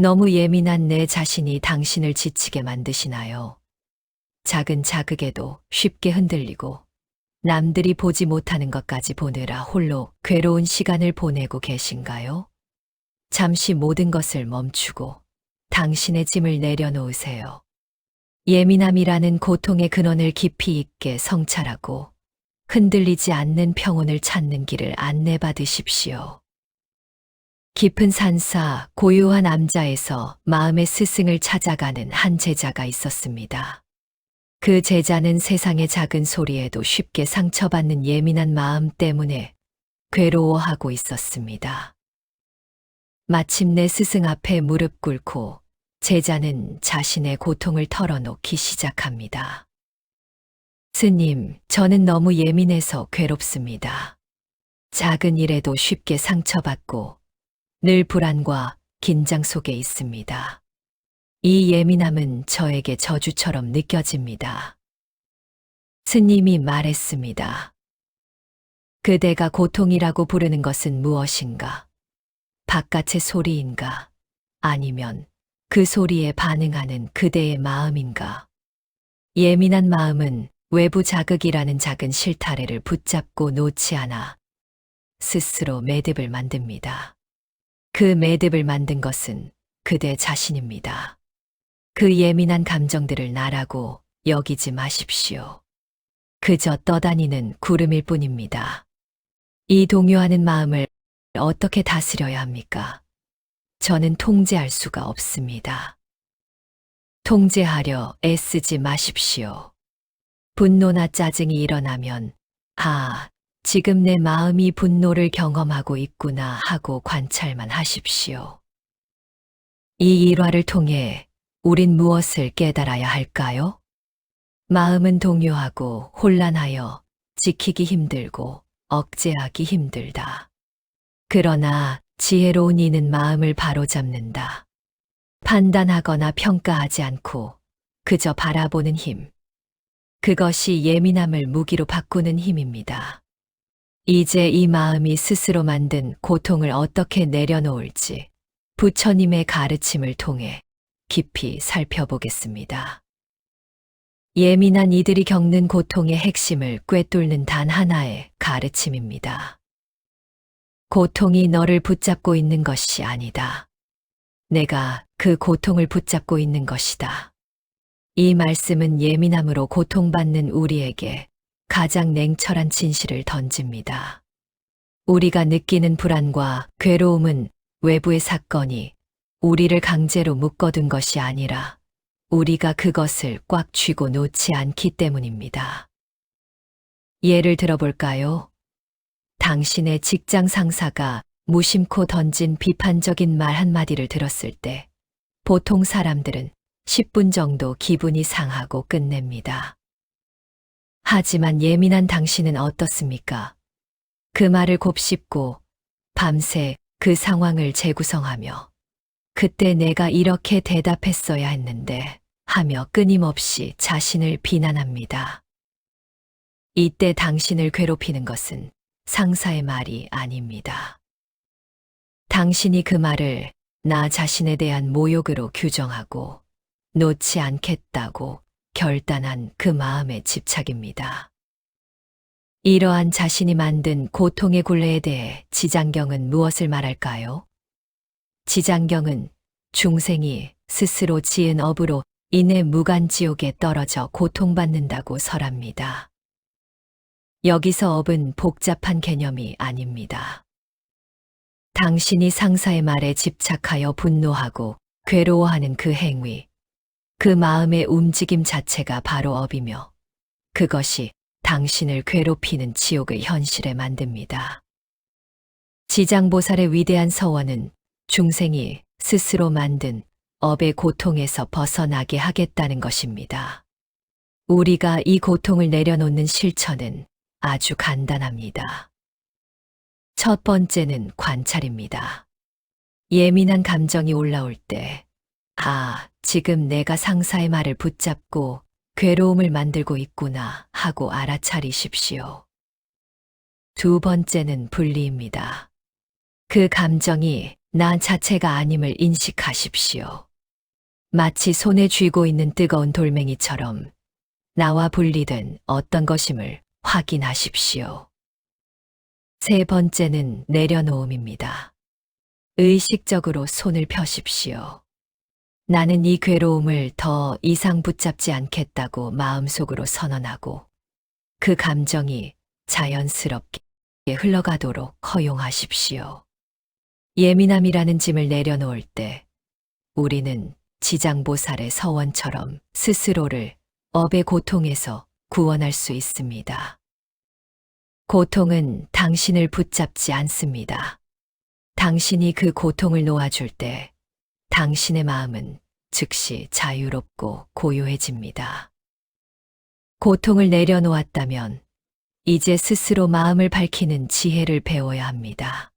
너무 예민한 내 자신이 당신을 지치게 만드시나요? 작은 자극에도 쉽게 흔들리고 남들이 보지 못하는 것까지 보느라 홀로 괴로운 시간을 보내고 계신가요? 잠시 모든 것을 멈추고 당신의 짐을 내려놓으세요. 예민함이라는 고통의 근원을 깊이 있게 성찰하고 흔들리지 않는 평온을 찾는 길을 안내받으십시오. 깊은 산사 고요한 암자에서 마음의 스승을 찾아가는 한 제자가 있었습니다. 그 제자는 세상의 작은 소리에도 쉽게 상처받는 예민한 마음 때문에 괴로워하고 있었습니다. 마침내 스승 앞에 무릎 꿇고 제자는 자신의 고통을 털어놓기 시작합니다. 스님, 저는 너무 예민해서 괴롭습니다. 작은 일에도 쉽게 상처받고 늘 불안과 긴장 속에 있습니다. 이 예민함은 저에게 저주처럼 느껴집니다. 스님이 말했습니다. 그대가 고통이라고 부르는 것은 무엇인가? 바깥의 소리인가? 아니면 그 소리에 반응하는 그대의 마음인가? 예민한 마음은 외부 자극이라는 작은 실타래를 붙잡고 놓지 않아 스스로 매듭을 만듭니다. 그 매듭을 만든 것은 그대 자신입니다. 그 예민한 감정들을 나라고 여기지 마십시오. 그저 떠다니는 구름일 뿐입니다. 이 동요하는 마음을 어떻게 다스려야 합니까? 저는 통제할 수가 없습니다. 통제하려 애쓰지 마십시오. 분노나 짜증이 일어나면, 아, 지금 내 마음이 분노를 경험하고 있구나 하고 관찰만 하십시오. 이 일화를 통해 우린 무엇을 깨달아야 할까요? 마음은 동요하고 혼란하여 지키기 힘들고 억제하기 힘들다. 그러나 지혜로운 이는 마음을 바로잡는다. 판단하거나 평가하지 않고 그저 바라보는 힘. 그것이 예민함을 무기로 바꾸는 힘입니다. 이제 이 마음이 스스로 만든 고통을 어떻게 내려놓을지 부처님의 가르침을 통해 깊이 살펴보겠습니다. 예민한 이들이 겪는 고통의 핵심을 꿰뚫는 단 하나의 가르침입니다. 고통이 너를 붙잡고 있는 것이 아니다. 내가 그 고통을 붙잡고 있는 것이다. 이 말씀은 예민함으로 고통받는 우리에게 가장 냉철한 진실을 던집니다. 우리가 느끼는 불안과 괴로움은 외부의 사건이 우리를 강제로 묶어둔 것이 아니라 우리가 그것을 꽉 쥐고 놓지 않기 때문입니다. 예를 들어볼까요? 당신의 직장 상사가 무심코 던진 비판적인 말 한마디를 들었을 때 보통 사람들은 10분 정도 기분이 상하고 끝냅니다. 하지만 예민한 당신은 어떻습니까? 그 말을 곱씹고 밤새 그 상황을 재구성하며 그때 내가 이렇게 대답했어야 했는데 하며 끊임없이 자신을 비난합니다. 이때 당신을 괴롭히는 것은 상사의 말이 아닙니다. 당신이 그 말을 나 자신에 대한 모욕으로 규정하고 놓지 않겠다고 결단한 그 마음의 집착입니다. 이러한 자신이 만든 고통의 굴레에 대해 지장경은 무엇을 말할까요? 지장경은 중생이 스스로 지은 업으로 인해 무간지옥에 떨어져 고통받는다고 설합니다. 여기서 업은 복잡한 개념이 아닙니다. 당신이 상사의 말에 집착하여 분노하고 괴로워하는 그 행위, 그 마음의 움직임 자체가 바로 업이며 그것이 당신을 괴롭히는 지옥의 현실에 만듭니다. 지장보살의 위대한 서원은 중생이 스스로 만든 업의 고통에서 벗어나게 하겠다는 것입니다. 우리가 이 고통을 내려놓는 실천은 아주 간단합니다. 첫 번째는 관찰입니다. 예민한 감정이 올라올 때, 아, 지금 내가 상사의 말을 붙잡고 괴로움을 만들고 있구나 하고 알아차리십시오. 두 번째는 분리입니다. 그 감정이 나 자체가 아님을 인식하십시오. 마치 손에 쥐고 있는 뜨거운 돌멩이처럼 나와 분리된 어떤 것임을 확인하십시오. 세 번째는 내려놓음입니다. 의식적으로 손을 펴십시오. 나는 이 괴로움을 더 이상 붙잡지 않겠다고 마음속으로 선언하고 그 감정이 자연스럽게 흘러가도록 허용하십시오. 예민함이라는 짐을 내려놓을 때 우리는 지장보살의 서원처럼 스스로를 업의 고통에서 구원할 수 있습니다. 고통은 당신을 붙잡지 않습니다. 당신이 그 고통을 놓아줄 때 당신의 마음은 즉시 자유롭고 고요해집니다. 고통을 내려놓았다면 이제 스스로 마음을 밝히는 지혜를 배워야 합니다.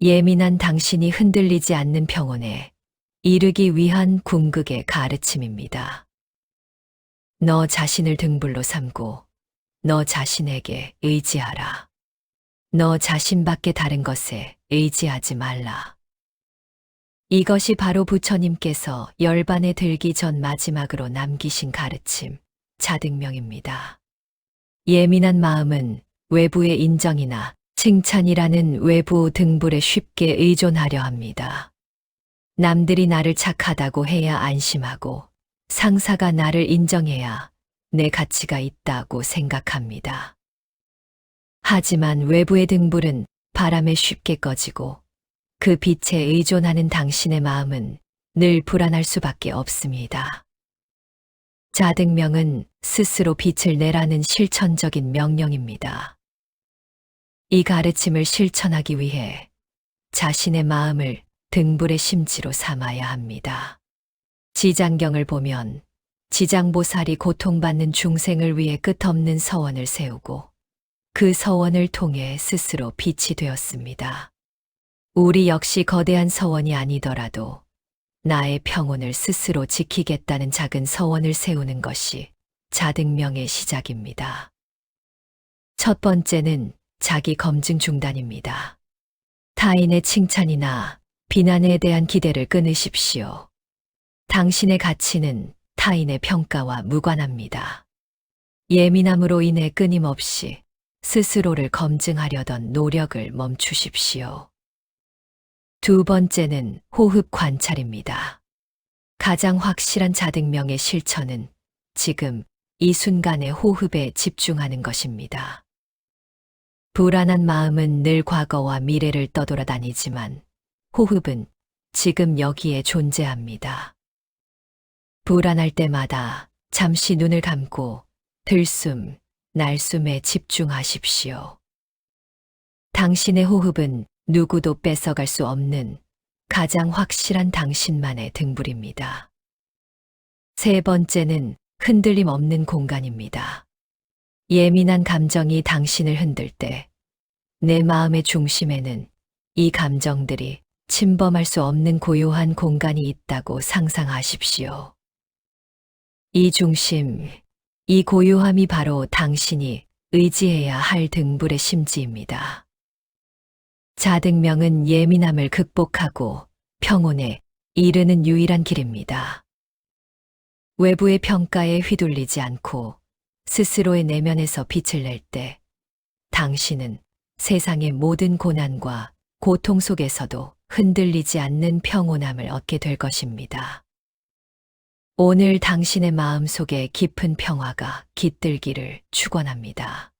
예민한 당신이 흔들리지 않는 평온에 이르기 위한 궁극의 가르침입니다. 너 자신을 등불로 삼고 너 자신에게 의지하라. 너 자신밖에 다른 것에 의지하지 말라. 이것이 바로 부처님께서 열반에 들기 전 마지막으로 남기신 가르침, 자등명입니다. 예민한 마음은 외부의 인정이나 칭찬이라는 외부 등불에 쉽게 의존하려 합니다. 남들이 나를 착하다고 해야 안심하고 상사가 나를 인정해야 내 가치가 있다고 생각합니다. 하지만 외부의 등불은 바람에 쉽게 꺼지고 그 빛에 의존하는 당신의 마음은 늘 불안할 수밖에 없습니다. 자등명은 스스로 빛을 내라는 실천적인 명령입니다. 이 가르침을 실천하기 위해 자신의 마음을 등불의 심지로 삼아야 합니다. 지장경을 보면 지장보살이 고통받는 중생을 위해 끝없는 서원을 세우고 그 서원을 통해 스스로 빛이 되었습니다. 우리 역시 거대한 서원이 아니더라도 나의 평온을 스스로 지키겠다는 작은 서원을 세우는 것이 자등명의 시작입니다. 첫 번째는 자기 검증 중단입니다. 타인의 칭찬이나 비난에 대한 기대를 끊으십시오. 당신의 가치는 타인의 평가와 무관합니다. 예민함으로 인해 끊임없이 스스로를 검증하려던 노력을 멈추십시오. 두 번째는 호흡 관찰입니다. 가장 확실한 자등명의 실천은 지금 이 순간의 호흡에 집중하는 것입니다. 불안한 마음은 늘 과거와 미래를 떠돌아다니지만 호흡은 지금 여기에 존재합니다. 불안할 때마다 잠시 눈을 감고 들숨, 날숨에 집중하십시오. 당신의 호흡은 누구도 뺏어갈 수 없는 가장 확실한 당신만의 등불입니다. 세 번째는 흔들림 없는 공간입니다. 예민한 감정이 당신을 흔들 때 내 마음의 중심에는 이 감정들이 침범할 수 없는 고요한 공간이 있다고 상상하십시오. 이 중심, 이 고요함이 바로 당신이 의지해야 할 등불의 심지입니다. 자등명은 예민함을 극복하고 평온에 이르는 유일한 길입니다. 외부의 평가에 휘둘리지 않고 스스로의 내면에서 빛을 낼 때 당신은 세상의 모든 고난과 고통 속에서도 흔들리지 않는 평온함을 얻게 될 것입니다. 오늘 당신의 마음 속에 깊은 평화가 깃들기를 축원합니다.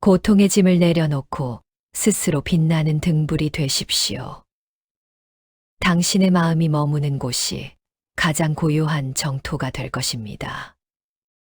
고통의 짐을 내려놓고 스스로 빛나는 등불이 되십시오. 당신의 마음이 머무는 곳이 가장 고요한 정토가 될 것입니다.